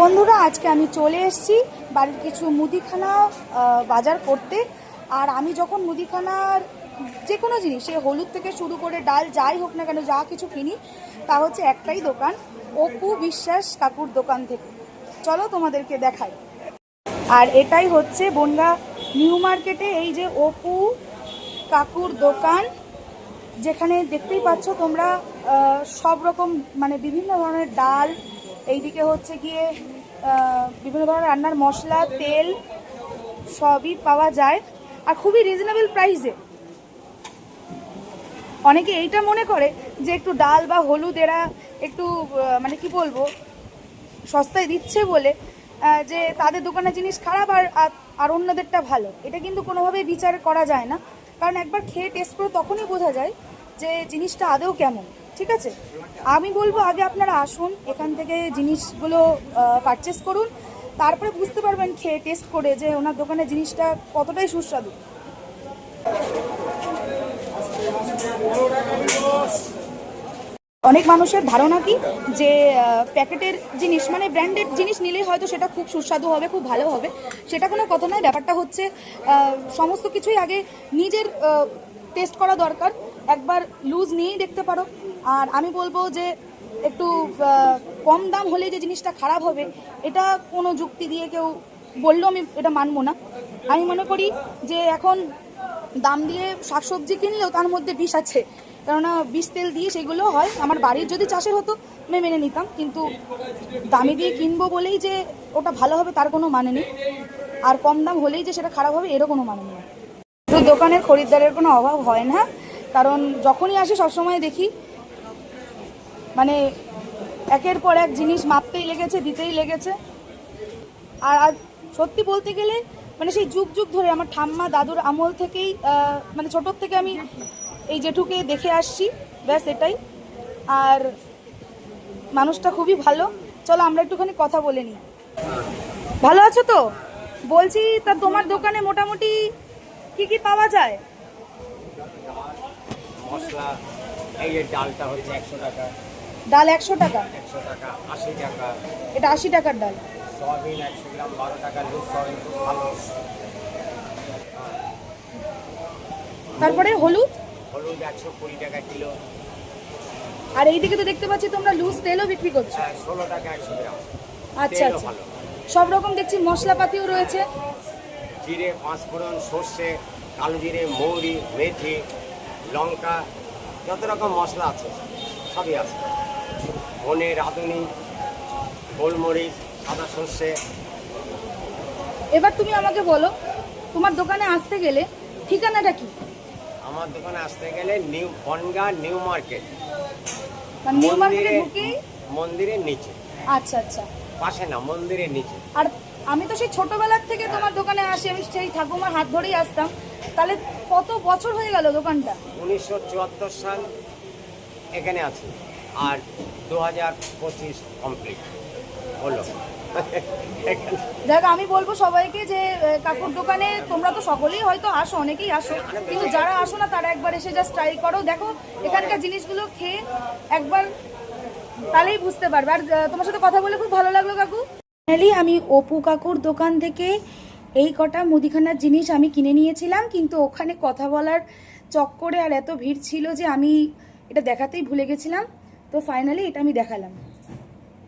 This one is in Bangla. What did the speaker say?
বন্ধুরা, আজকে আমি চলে এসেছি বাড়ির কিছু মুদিখানা বাজার করতে। আর আমি যখন মুদিখানার যে কোনো জিনিস, সে হলুদ থেকে শুরু করে ডাল যাই হোক না কেন, যা কিছু কিনি, তা হচ্ছে একটাই দোকান, অপু বিশ্বাস কাকুর দোকান থেকে। চলো তোমাদেরকে দেখাই। আর এটাই হচ্ছে বনগা নিউ মার্কেটে এই যে অপু কাকুর দোকান, যেখানে দেখতেই পাচ্ছ তোমরা সব রকম মানে বিভিন্ন ধরনের ডাল এইদিকে হচ্ছে গিয়ে বিভিন্ন ধরনের রান্নার মশলা, তেল সবই পাওয়া যায় আর খুবই রিজনেবল প্রাইসে অনেকে এইটা মনে করে যে একটু ডাল বা হলুদ এরা একটু মানে কি বলব, সস্তায় দিচ্ছে বলে যে তাদের দোকানের জিনিস খারাপ আর, আর- অন্যদেরটা ভালো। এটা কিন্তু কোনোভাবেই বিচার করা যায় না। কারণ একবার খেয়ে টেস্ট করে তখনই বোঝা যায় যে জিনিসটা আদৌ কেমন। ঠিক আছে? আমি বলব আগে আপনারা আসুন, এখান থেকে জিনিসগুলো পারচেস করুন। তারপরে বুঝতে পারবেন, খেয়ে টেস্ট করে যে ওনার দোকানের জিনিসটা কতটাই সুস্বাদু। অনেক মানুষের ধারণা কি? যে প্যাকেটের জিনিস মানে ব্র্যান্ডেড জিনিস নিলেই হয়তো সেটা খুব সুস্বাদু হবে, খুব ভালো হবে। সেটা কোনো কথা নয়, ব্যাপারটা হচ্ছে সমস্ত কিছুই আগে নিজের টেস্ট করা দরকার। একবার লুজ নিয়েই দেখতে পারো। আর আমি বলব যে একটু কম দাম হলে যে জিনিসটা খারাপ হবে, এটা কোনো যুক্তি দিয়ে কেউ বললেও আমি এটা মানবো না। আমি মনে করি যে এখন দাম দিয়ে শাকসবজি কিনলেও তার মধ্যে বিষ আছে। কেননা বিষ, তেল দিয়ে সেগুলো হয়। আমার বাড়ির যদি চাষের হতো, আমি মেনে নিতাম। কিন্তু দামি দিয়ে কিনবো বলেই যে ওটা ভালো হবে, তার কোনো মানে নেই। আর কম দাম হলেই যে সেটা খারাপ হবে, এরও কোনো মানে নেই। দোকানের খরিদ্দারের কোনো অভাব হয় না, কারণ যখনই আসি সবসময় দেখি মানে একের পর এক জিনিস মাপতেই লেগেছে, দিতেই লেগেছে। আর আর সত্যি বলতে গেলে মানে সেই যুগ যুগ ধরে আমার ঠাম্মা দাদুর আমল থেকেই মানে ছোটোর থেকে আমি এই জেঠুকে দেখে আসছি, ব্যাস এটাই। আর মানুষটা খুবই ভালো। চলো আমরা একটুখানি কথা বলে নিই। ভালো আছো তো? বলছি, তা তোমার দোকানে মোটামুটি কি কি পাওয়া যায়? মশলা, এই ডালটা হচ্ছে একশো টাকা। ডাল একশো টাকা। এটা আশি টাকার ডাল। তারপরে হলুদ? হলুদ একশো কুড়ি টাকা কিলো। আর এইদিকে তো দেখতে পাচ্ছি তোমরা লুজ তেলও বিক্রি করছ। হ্যাঁ ষোলো টাকা একশো গ্রাম। আচ্ছা আচ্ছা। সব রকম দেখছি মশলাপাতিও রয়েছে। জিরে পাঁচফোড়ন সর্ষে কালো জিরে মৌরি মেথি লঙ্কা যত রকম মশলা আছে সবই আছে। ধনে রাঁধুনি গোলমরিচ সাদা সর্ষে। এবার তুমি আমাকে বলো তোমার দোকানে আসতে গেলে ঠিকানাটা কি? আমার দোকানে আসতে গেলে new Bongaon new market. New মার্কেটে ঢুকেই মন্দিরের নিচে। আচ্ছা আচ্ছা। পাশে না মন্দিরের নিচে। আর আমি তো সেই ছোটবেলার থেকে তোমার দোকানে আসি আমি সেই ঠাকুমার হাত ধরেই আসতাম। তাহলে কত বছর হয়ে গেল দোকানটা? উনিশশো চুয়াত্তর সাল এখানে আছে। আর দু হাজার পঁচিশ কমপ্লিট হলো দেখ আমি বলব সবাইকে যে কাকুর দোকানে তোমরা তো সকলেই হয়তো আসো অনেকেই আসো কিন্তু যারা আসো না তারা একবার এসে জাস্ট ট্রাই করো। দেখো এখানকার জিনিসগুলো খেয়ে একবার তাহলেই বুঝতে পারবে। আর তোমার সাথে কথা বলে খুব ভালো লাগল কাকু। ফাইনালি আমি অপু কাকুর দোকান থেকে এই কটা মুদিখানার জিনিস আমি কিনে নিয়েছিলাম কিন্তু ওখানে কথা বলার চক্করে আর এত ভিড় ছিল যে আমি এটা দেখাতেই ভুলে গেছিলাম। তো ফাইনালি এটা আমি দেখালাম।